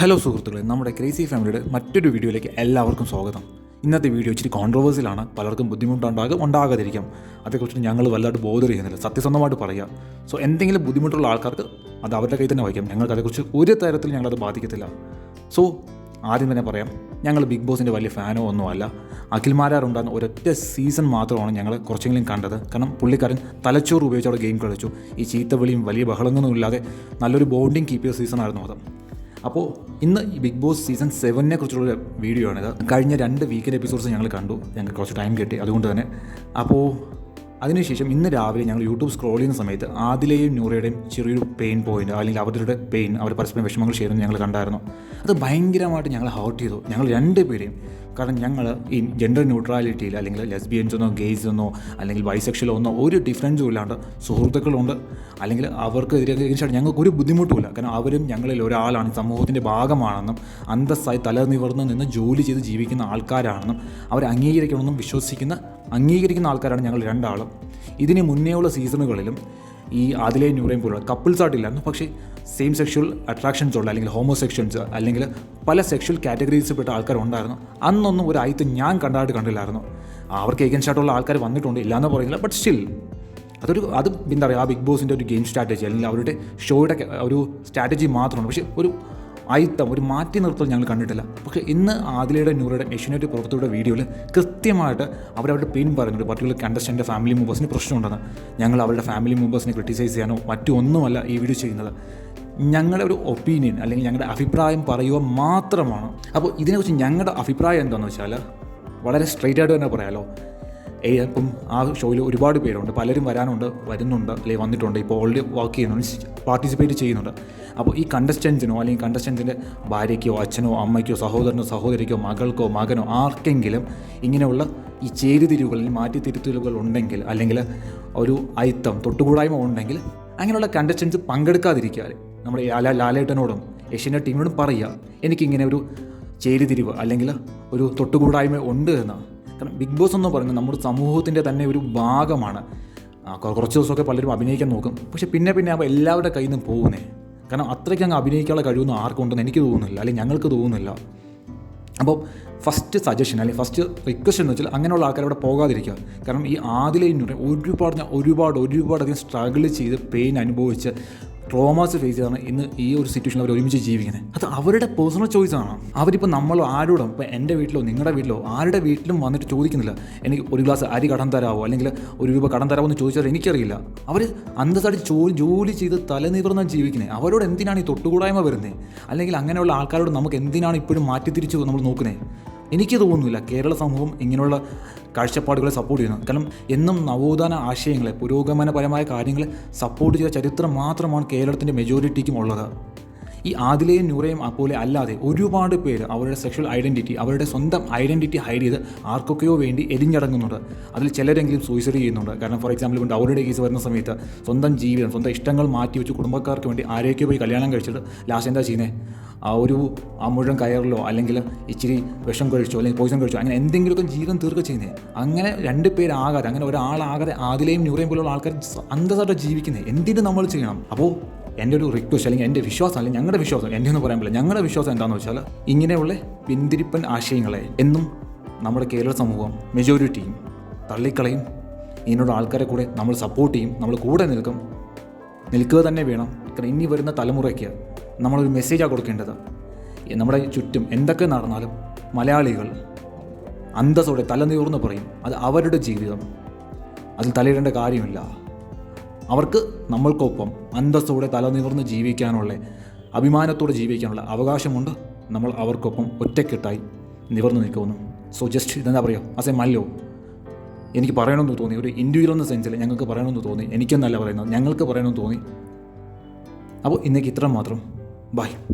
Hello സുഹൃത്തുക്കളെ. നമ്മുടെ crazy ഫാമിലിയുടെ മറ്റൊരു വീഡിയോയിലേക്ക് എല്ലാവർക്കും സ്വാഗതം. ഇന്നത്തെ വീഡിയോ ഇച്ചിരി കോൺട്രവേഴ്സിലാണ് പലർക്കും ബുദ്ധിമുട്ടുണ്ടാകും ഉണ്ടാകാതിരിക്കാം. അതേക്കുറിച്ച് ഞങ്ങൾ വല്ലാണ്ട് ബോധർ ചെയ്യുന്നില്ല. സത്യസന്ധമായിട്ട് പറയാം. സോ എന്തെങ്കിലും ബുദ്ധിമുട്ടുള്ള ആൾക്കാർക്ക് അത് അവരുടെ കയ്യിൽ തന്നെ വയ്ക്കാം. ഞങ്ങൾക്ക് അതേക്കുറിച്ച് ഒരു തരത്തിൽ ഞങ്ങളത് ബാധിക്കത്തില്ല. സോ ആദ്യം തന്നെ പറയാം. ഞങ്ങൾ ബിഗ് ബോസിന്റെ വലിയ ഫാനോ ഒന്നുമല്ല. അഖിൽമാരാറുണ്ടാകുന്ന ഒരൊറ്റ സീസൺ മാത്രമാണ് ഞങ്ങൾ കുറച്ചെങ്കിലും കണ്ടത്. കാരണം പുള്ളിക്കാരൻ തലച്ചോറ് ഉപയോഗിച്ച് അവിടെ ഗെയിം കളിച്ചു. ഈ ചീത്തവിളിയും വലിയ ബഹളങ്ങളൊന്നും ഇല്ലാതെ നല്ലൊരു ബോണ്ടിങ് കീപ്പ് ചെയ്ത സീസണായിരുന്നു അത്. അപ്പോൾ ഇന്ന് ഈ ബിഗ് ബോസ് സീസൺ സെവനെ കുറിച്ചുള്ള വീഡിയോ ആണിത് കഴിഞ്ഞ രണ്ട് വീക്കിന്റെ എപ്പിസോഡ്സ് ഞങ്ങൾ കണ്ടു. ഞങ്ങൾക്ക് കുറച്ച് ടൈം കിട്ടി. അതുകൊണ്ട് തന്നെ. അപ്പോൾ അതിനുശേഷം ഇന്ന് രാവിലെ ഞങ്ങൾ യൂട്യൂബ് സ്ക്രോൾ ചെയ്യുന്ന സമയത്ത് ആദിലെയും നൂറയുടെയും ചെറിയൊരു പെയിൻ പോയിന്റ് അല്ലെങ്കിൽ അവരുടെ പെയിൻ അവർ പരസ്പരം വിഷമങ്ങൾ ചെയ്യുന്നത് ഞങ്ങൾ കണ്ടായിരുന്നു. അത് ഭയങ്കരമായിട്ട് ഞങ്ങൾ ഹൗട്ട് ചെയ്തു. ഞങ്ങൾ രണ്ടുപേരെയും കാരണം ഞങ്ങൾ ഈ ജെൻഡർ ന്യൂട്രാലിറ്റിയിൽ അല്ലെങ്കിൽ ലെസ്ബിയൻസ് എന്നോ ഗെയ്സ് എന്നോ അല്ലെങ്കിൽ ബൈസെക്ഷലോ ഒന്നോ ഒരു ഡിഫറൻസും ഇല്ലാണ്ട് സുഹൃത്തുക്കളുണ്ട്. അല്ലെങ്കിൽ അവർക്ക് എതിരെ ഞങ്ങൾക്ക് ഒരു ബുദ്ധിമുട്ടുമില്ല കാരണം അവരും ഞങ്ങളിൽ ഒരാളാണ് സമൂഹത്തിന്റെ ഭാഗമാണെന്നും അന്തസ്സായി തല നിവർന്ന് നിന്ന് ജോലി ചെയ്ത് ജീവിക്കുന്ന ആൾക്കാരാണെന്നും അവർ അംഗീകരിക്കണമെന്നും വിശ്വസിക്കുന്ന അംഗീകരിക്കുന്ന ആൾക്കാരാണ് ഞങ്ങൾ രണ്ടാളും. ഇതിന് മുന്നേയുള്ള സീസണുകളിലും ഈ ആദിലെ ന്യൂറയും പോലുള്ള കപ്പിൾസ് ആയിട്ടില്ലായിരുന്നു. പക്ഷേ സെയിം സെക്ഷൽ അട്രാക്ഷൻസ് ഉള്ള അല്ലെങ്കിൽ ഹോമോസെക്ഷൻസ് അല്ലെങ്കിൽ പല സെക്ഷൽ കാറ്റഗറീസിൽപ്പെട്ട ആൾക്കാരുണ്ടായിരുന്നു. അന്നൊന്നും ഒരു ആയത്ത് ഞാൻ കണ്ടായിട്ട് കണ്ടില്ലായിരുന്നു. അവർക്ക് ഏകൻസ്റ്റ് ആയിട്ടുള്ള ആൾക്കാർ വന്നിട്ടുണ്ട് ഇല്ലയെന്ന് പറയുന്നില്ല. ബട്ട് സ്റ്റിൽ അതൊരു അത് എന്താ പറയുക ആ ബിഗ് ബോസിന്റെ ഒരു ഗെയിം സ്ട്രാറ്റജി അല്ലെങ്കിൽ അവരുടെ ഷോയുടെ ഒരു സ്ട്രാറ്റജി മാത്രമാണ്. പക്ഷേ ഒരു അയിത്തം ഒരു മാറ്റി നിർത്തൽ ഞങ്ങൾ കണ്ടിട്ടില്ല. പക്ഷേ ഇന്ന് ആദിലയുടെ നൂറയുടെ ഏഷ്യനെറ്റ് പുറത്തുവിയുടെ വീഡിയോയിൽ കൃത്യമായിട്ട് അവരവരുടെ പെയിൻ പറയുന്നുണ്ട് പർട്ടിക്കുലർ കണ്ടസ്റ്റന്റെ ഫാമിലി മെമ്പേഴ്സിന് പ്രശ്നമുണ്ടെന്ന്. ഞങ്ങൾ അവരുടെ ഫാമിലി മെമ്പേഴ്സിനെ ക്രിട്ടിസൈസ് ചെയ്യാനോ മറ്റൊന്നുമല്ല ഈ വീഡിയോ ചെയ്യുന്നത്. ഞങ്ങളുടെ ഒരു ഒപ്പീനിയൻ അല്ലെങ്കിൽ ഞങ്ങളുടെ അഭിപ്രായം പറയുക മാത്രമാണ്. അപ്പോൾ ഇതിനെക്കുറിച്ച് ഞങ്ങളുടെ അഭിപ്രായം എന്താണെന്ന് വെച്ചാൽ വളരെ സ്ട്രെയിറ്റ് ആയിട്ട് തന്നെ പറയാമല്ലോ ഇപ്പം ആ ഷോയിൽ ഒരുപാട് പേരുണ്ട്. പലരും വരാനുണ്ട് വരുന്നുണ്ട് അല്ലെങ്കിൽ വന്നിട്ടുണ്ട്. ഇപ്പോൾ ഓൾറെഡി വർക്ക് ചെയ്യുന്നുണ്ട് പാർട്ടിസിപ്പേറ്റ് ചെയ്യുന്നുണ്ട്. അപ്പോൾ ഈ കണ്ടസ്റ്റൻസിനോ അല്ലെങ്കിൽ കണ്ടസ്റ്റൻസിന്റെ ഭാര്യയ്ക്കോ അച്ഛനോ അമ്മയ്ക്കോ സഹോദരനോ സഹോദരിക്കോ മകൾക്കോ മകനോ ആർക്കെങ്കിലും ഇങ്ങനെയുള്ള ഈ ചേരിതിരിവുകൾ അല്ലെങ്കിൽ മാറ്റിത്തിരുത്തലുകൾ ഉണ്ടെങ്കിൽ അല്ലെങ്കിൽ ഒരു അയിത്തം തൊട്ടുകൂടായ്മ ഉണ്ടെങ്കിൽ അങ്ങനെയുള്ള കണ്ടസ്റ്റൻസ് പങ്കെടുക്കാതിരിക്കുക. നമ്മൾ ലാല ലാലേട്ടനോടും ഏഷ്യന്റെ ടീമിനോടും പറയുക എനിക്കിങ്ങനെ ഒരു ചേരിതിരിവ് അല്ലെങ്കിൽ ഒരു തൊട്ടുകൂടായ്മ ഉണ്ട് എന്ന്. കാരണം ബിഗ് ബോസ് എന്ന് പറയുന്നത് നമ്മുടെ സമൂഹത്തിന്റെ തന്നെ ഒരു ഭാഗമാണ്. കുറച്ച് ദിവസമൊക്കെ പലരും അഭിനയിക്കാൻ നോക്കും. പക്ഷേ പിന്നെ പിന്നെ അപ്പോൾ എല്ലാവരുടെ കയ്യിൽ നിന്നും പോകുന്നേ. കാരണം അത്രയ്ക്ക് അങ്ങ് അഭിനയിക്കാനുള്ള കഴിവൊന്നും ആർക്കുണ്ടെന്ന് എനിക്ക് തോന്നുന്നില്ല. അല്ലെങ്കിൽ ഞങ്ങൾക്ക് തോന്നുന്നില്ല. അപ്പോൾ ഫസ്റ്റ് സജഷൻ അല്ലെങ്കിൽ ഫസ്റ്റ് റിക്വസ്റ്റ് എന്ന് വെച്ചാൽ അങ്ങനെയുള്ള ആൾക്കാർ അവിടെ പോകാതിരിക്കുക. കാരണം ഈ ആദിലെ ഒരുപാട് ഒരുപാട് ഒരുപാട് അധികം സ്ട്രഗിൾ ചെയ്ത് പെയിൻ അനുഭവിച്ച് ട്രോമാസ് ഫേസ് ചെയ്താണ് ഇന്ന് ഈ ഒരു സിറ്റുവേഷനിൽ അവർ ഒരുമിച്ച് ജീവിക്കുന്നത്. അത് അവരുടെ പേഴ്സണൽ ചോയ്സ് ആണ്. അവരിപ്പോൾ നമ്മളോ ആരോടും ഇപ്പോൾ എന്റെ വീട്ടിലോ നിങ്ങളുടെ വീട്ടിലോ ആരുടെ വീട്ടിലും വന്നിട്ട് ചോദിക്കുന്നില്ല. എനിക്ക് ഒരു ഗ്ലാസ് അരി കടം തരാമോ അല്ലെങ്കിൽ ഒരു രൂപ കടം തരാമോ എന്ന് ചോദിച്ചാൽ എനിക്കറിയില്ല. അവർ അന്തസ്സായിട്ട് ജോലി ജോലി ചെയ്ത് തലനിവർന്ന ജീവിക്കുന്നത് അവരോട് എന്തിനാണ് ഈ തൊട്ടുകൂടായ്മ വരുന്നത് അല്ലെങ്കിൽ അങ്ങനെയുള്ള ആൾക്കാരോട് നമുക്ക് എന്തിനാണ് ഇപ്പോഴും മാറ്റിത്തിരിച്ച് നമ്മൾ നോക്കുന്നത് എനിക്ക് തോന്നുന്നില്ല കേരള സമൂഹം ഇങ്ങനെയുള്ള കാഴ്ചപ്പാടുകളെ സപ്പോർട്ട് ചെയ്യുന്നത്. കാരണം എന്നും നവോത്ഥാന ആശയങ്ങളെ പുരോഗമനപരമായ കാര്യങ്ങളെ സപ്പോർട്ട് ചെയ്ത ചരിത്രം മാത്രമാണ് കേരളത്തിന്റെ മെജോറിറ്റിക്കും ഉള്ളത്. ഈ ആദിലയും നൂറയും അപ്പോലെ അല്ലാതെ ഒരുപാട് പേര് അവരുടെ സെക്ഷൽ ഐഡന്റിറ്റി അവരുടെ സ്വന്തം ഐഡന്റിറ്റി ഹൈഡ് ചെയ്ത് ആർക്കൊക്കെയോ വേണ്ടി എരിഞ്ഞടങ്ങുന്നുണ്ട്. അതിൽ ചിലരെങ്കിലും സൂയിസൈഡ് ചെയ്യുന്നുണ്ട്. കാരണം ഫോർ എക്സാമ്പിൾ ഇപ്പോൾ അവരുടെ കേസ് വരുന്ന സമയത്ത് സ്വന്തം ജീവിതം സ്വന്തം ഇഷ്ടങ്ങൾ മാറ്റി വെച്ച് കുടുംബക്കാർക്ക് വേണ്ടി ആരെയൊക്കെ പോയി കല്യാണം കഴിച്ചിട്ട് ലാസ്റ്റ് എന്താ ചെയ്യുന്നത് ആ ഒരു ആ മുഴുവൻ കയറിലോ അല്ലെങ്കിൽ ഇച്ചിരി വിഷം കഴിച്ചോ അല്ലെങ്കിൽ പോയിസൺ കഴിച്ചോ അങ്ങനെ എന്തെങ്കിലുമൊക്കെ ജീവൻ തീർക്കുക ചെയ്യുന്നത് അങ്ങനെ രണ്ട് പേരാകാതെ അങ്ങനെ ഒരാളാകാതെ ആദിലെയും നൂറയും പോലുള്ള ആൾക്കാർ അന്തസ്സായിട്ട് ജീവിക്കുന്നത് എന്തിനു നമ്മൾ ചെയ്യണം? അപ്പോൾ എന്റെ ഒരു റിക്വസ്റ്റ് അല്ലെങ്കിൽ എന്റെ വിശ്വാസം അല്ലെങ്കിൽ ഞങ്ങളുടെ വിശ്വാസം എന്റെ എന്ന് പറയാൻ പറ്റില്ല ഞങ്ങളുടെ വിശ്വാസം എന്താണെന്ന് വെച്ചാൽ ഇങ്ങനെയുള്ള പിന്തിരിപ്പൻ ആശയങ്ങളെ എന്നും നമ്മുടെ കേരള സമൂഹം മെജോറിറ്റിയും തള്ളിക്കളയും. ഇതിനുള്ള ആൾക്കാരെ കൂടെ നമ്മൾ സപ്പോർട്ട് ചെയ്യും നമ്മൾ കൂടെ നിൽക്കും. നിൽക്കുക തന്നെ വേണം. കാരണം ഇനി വരുന്ന തലമുറയ്ക്ക് നമ്മളൊരു മെസ്സേജാണ് കൊടുക്കേണ്ടത്. നമ്മുടെ ചുറ്റും എന്തൊക്കെ നടന്നാലും മലയാളികൾ അന്തസ്സോടെ തലനീർന്ന് പറയും. അത് അവരുടെ ജീവിതം. അതിൽ തലയിടേണ്ട കാര്യമില്ല. അവർക്ക് നമ്മൾക്കൊപ്പം അന്തസ്സോടെ തലനിവർന്ന് ജീവിക്കാനുള്ള അഭിമാനത്തോടെ ജീവിക്കാനുള്ള അവകാശമുണ്ട്. നമ്മൾ അവർക്കൊപ്പം ഒറ്റക്കെട്ടായി നിവർന്നു നിൽക്കുന്നു. സോ ജസ്റ്റ് ഇതെന്താ പറയുക ആസ് എ മല്ലോ. എനിക്ക് പറയണമെന്ന് തോന്നി. ഒരു ഇൻഡിവിജ്വൽ എന്ന സെൻസിൽ ഞങ്ങൾക്ക് പറയണമെന്ന് തോന്നി. എനിക്കെന്നല്ല പറയുന്നത്. ഞങ്ങൾക്ക് പറയണമെന്ന് തോന്നി. അപ്പോൾ ഇന്നേക്ക് ഇത്ര മാത്രം Bye.